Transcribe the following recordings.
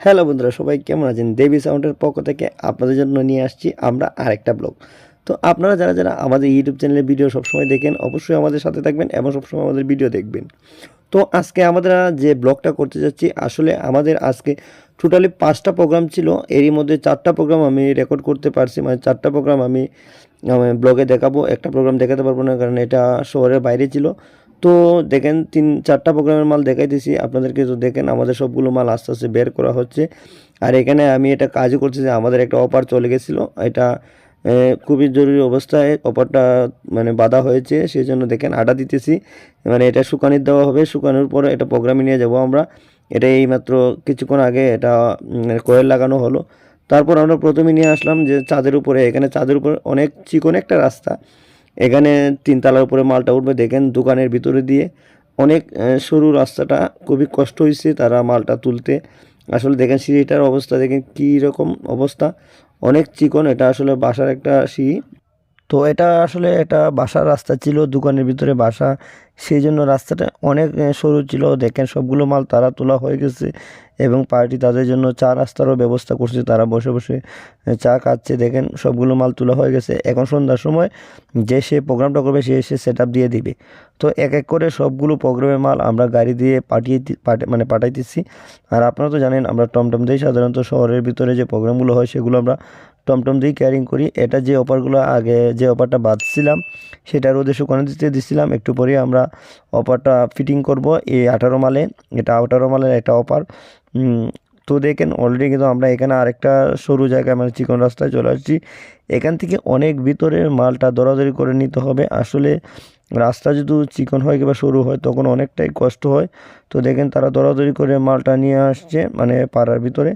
Hello বন্ধুরা, সবাই কেমন আছেন? দেবী সাউন্ডের পক্ষ থেকে আপনাদের জন্য নিয়ে আসছি আমরা আরেকটা ব্লগ। তো আপনারা যারা যারা আমাদের ইউটিউব চ্যানেলের ভিডিও সবসময় দেখেন, অবশ্যই আমাদের সাথে থাকবেন এবং সবসময় আমাদের ভিডিও দেখবেন। তো আজকে আমরা যে ব্লগটা করতে যাচ্ছি, আসলে আমাদের আজকে টোটালি পাঁচটা প্রোগ্রাম ছিল। এরই মধ্যে চারটা প্রোগ্রাম আমি রেকর্ড করতে পারছি। মানে চারটা প্রোগ্রাম আমি ব্লগে দেখাবো, একটা প্রোগ্রাম দেখাতে পারব না, কারণ এটা শহরের বাইরে ছিল। তো দেখেন, তিন, চারটা প্রোগ্রামের মাল দেখাই দেখাইতেছি আপনাদেরকে তো দেখেন, আমাদের সবগুলো মাল আস্তে আস্তে বের করা হচ্ছে। আর এখানে আমি এটা কাজও করছি যে আমাদের একটা অফার চলে গেছিল। এটা খুবই জরুরি অবস্থায় অফারটা মানে বাধা হয়েছে। সেই জন্য দেখেন, আটা দিতেছি। মানে এটা শুকানির দেওয়া হবে। শুকানোর পর এটা প্রোগ্রামে নিয়ে যাব আমরা। এটা এইমাত্র কিছুক্ষণ আগে এটা কয়েল লাগানো হলো। তারপর আমরা প্রথমে নিয়ে আসলাম যে চাঁদের উপরে। এখানে চাঁদের উপরে অনেক, চিকন একটা রাস্তা। এখানে তিনতলার উপরে মালটা উঠবে, দেখেন দোকানের ভিতরে দিয়ে অনেক সরু রাস্তাটা খুবই কষ্ট হয়েছে তারা মালটা তুলতে। আসলে দেখেন সিঁড়িটার অবস্থা, দেখেন কী রকম অবস্থা। অনেক চিকন, এটা আসলে বাসার একটা সিঁড়ি। তো এটা আসলে এটা বাসার রাস্তা ছিল, দোকানের ভিতরে বাসা। সেই জন্য রাস্তাটা অনেক সরু ছিল। দেখেন সবগুলো মাল তারা তোলা হয়ে গেছে এবং পার্টি তাদের জন্য চা রাস্তারও ব্যবস্থা করছে। তারা বসে বসে চা খাচ্ছে। দেখেন সবগুলো মাল তোলা হয়ে গেছে। এখন সন্ধ্যার সময় যে সে প্রোগ্রামটা করবে, সে এসে সেট দিয়ে দিবে। তো এক এক করে সবগুলো প্রোগ্রামের মাল আমরা গাড়ি দিয়ে পাঠিয়ে মানে পাঠাইতেছি। আর আপনারা তো জানেন, আমরা টমটম দিয়েই সাধারণত শহরের ভিতরে যে প্রোগ্রামগুলো হয়, সেগুলো আমরা টমটম দিয়েই ক্যারিং করি। এটা যে অফারগুলো আগে যে অফারটা বাঁধছিলাম সেটা রোদে শুকানো দিতে দিছিলাম। একটু পরে আমরা অফারটা ফিটিং করব এই আঠারো মালে। এটা আঠারো মালের একটা অফার তো দেখেন অলরেডি কিন্তু আমরা এখানে আরেকটা সরু জায়গায় মানে চিকন রাস্তায় চলে আসছি। এখান থেকে অনেক ভিতরের মালটা দরাদরি করে নিতে হবে। আসলে রাস্তা যদি চিকন হয় কিংবা সরু হয়, তখন অনেকটাই কষ্ট হয়। তো দেখেন, তারা দরাদরি করে মালটা নিয়ে আসছে মানে পাড়ার ভিতরে।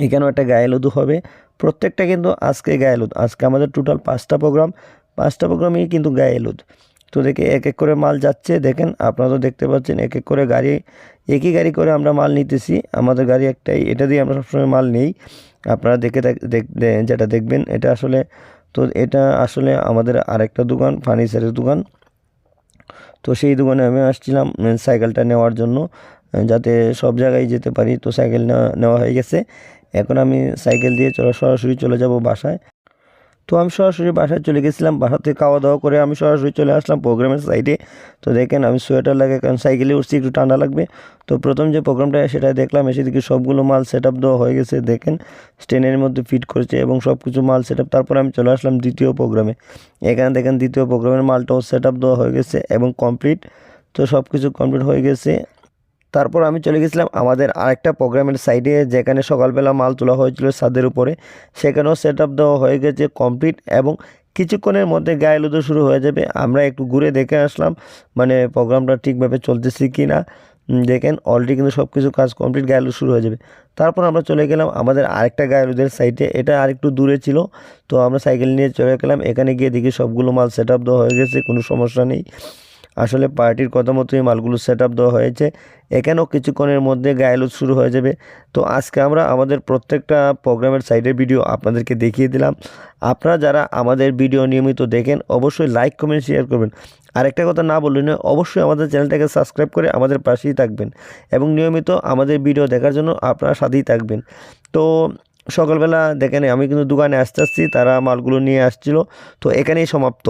এখানেও একটা গায়েলুদু হবে। প্রত্যেকটা কিন্তু আজকে গায়ে গায়েলুদ আজকে আমাদের টোটাল পাঁচটা প্রোগ্রাম পাঁচটা প্রোগ্রামই কিন্তু গায়ে গায়েলুদ তো দেখে এক এক করে মাল যাচ্ছে, দেখেন আপনারা তো দেখতে পাচ্ছেন, এক এক করে গাড়ি, একই গাড়ি করে আমরা মাল নিতেছি। আমাদের গাড়ি একটাই, এটা দিয়ে আমরা সবসময় মাল নেই। আপনারা দেখে যেটা দেখবেন, এটা আসলে, তো এটা আসলে আমাদের আরেকটা দোকান, ফার্নিচারের দোকান। তো সেই দোকানে আমি আসছিলাম সাইকেলটা নেওয়ার জন্য, যাতে সব জায়গায় যেতে পারি। তো সাইকেল নেওয়া হয়ে গেছে। এখন আমি সাইকেল দিয়ে চলে, সরাসরি চলে যাব বাসায়। তো আমি সরাসরি বাসায় চলে গেছিলাম, বাসা থেকে খাওয়া দাওয়া করে আমি সরাসরি চলে আসলাম প্রোগ্রামের সাইডে তো দেখেন আমি সোয়েটার লাগে, কারণ সাইকেলে উঠছি, একটু ঠান্ডা লাগবে। তো প্রথম যে প্রোগ্রামটা সেটা দেখলাম, এসে দিকে সবগুলো মাল সেট আপ দেওয়া হয়ে গেছে, দেখেন। স্টেনের মধ্যে ফিট করেছে এবং সব কিছু মাল সেট আপ তারপর আমি চলে আসলাম দ্বিতীয় প্রোগ্রামে। এখানে দেখেন দ্বিতীয় প্রোগ্রামের মালটাও সেট আপ দেওয়া হয়ে গেছে এবং কমপ্লিট তো সব কিছু কমপ্লিট হয়ে গেছে। তারপর আমি চলে গেছিলাম আমাদের আরেকটা প্রোগ্রামের সাইডে যেখানে সকালবেলা মাল তোলা হয়েছিল ছাদের উপরে। সেখানেও সেট দেওয়া হয়ে গেছে কমপ্লিট এবং কিছুক্ষণের মধ্যে গায়ে লুদো শুরু হয়ে যাবে। আমরা একটু ঘুরে দেখে আসলাম মানে প্রোগ্রামটা ঠিকভাবে চলতেছে কি না দেখেন অলরেডি কিন্তু সব কিছু কাজ কমপ্লিট গায়েলু শুরু হয়ে যাবে। তারপর আমরা চলে গেলাম আমাদের আরেকটা গায়েলুদের সাইডে এটা আরেকটু দূরে ছিল, তো আমরা সাইকেল নিয়ে চলে গেলাম। এখানে গিয়ে দেখি সবগুলো মাল সেট আপ দেওয়া হয়ে গেছে, কোনো সমস্যা নেই। আসলে পার্টির কথা মতোই মালগুলো সেট আপ দেওয়া হয়েছে। এখানেও কিছুক্ষণের মধ্যে গায়েলুদ শুরু হয়ে যাবে। তো আজকে আমরা আমাদের প্রত্যেকটা প্রোগ্রামের সাইডের ভিডিও আপনাদেরকে দেখিয়ে দিলাম। আপনারা যারা আমাদের ভিডিও নিয়মিত দেখেন, অবশ্যই লাইক কমেন্ট শেয়ার করবেন। আরেকটা কথা না বললেন না অবশ্যই আমাদের চ্যানেলটাকে সাবস্ক্রাইব করে আমাদের পাশেই থাকবেন এবং নিয়মিত আমাদের ভিডিও দেখার জন্য আপনারা সাথেই থাকবেন। তো সকালবেলা দেখেন আমি কিন্তু দোকানে আসতে আসছি তারা মালগুলো নিয়ে আসছিল। তো এখানেই সমাপ্ত।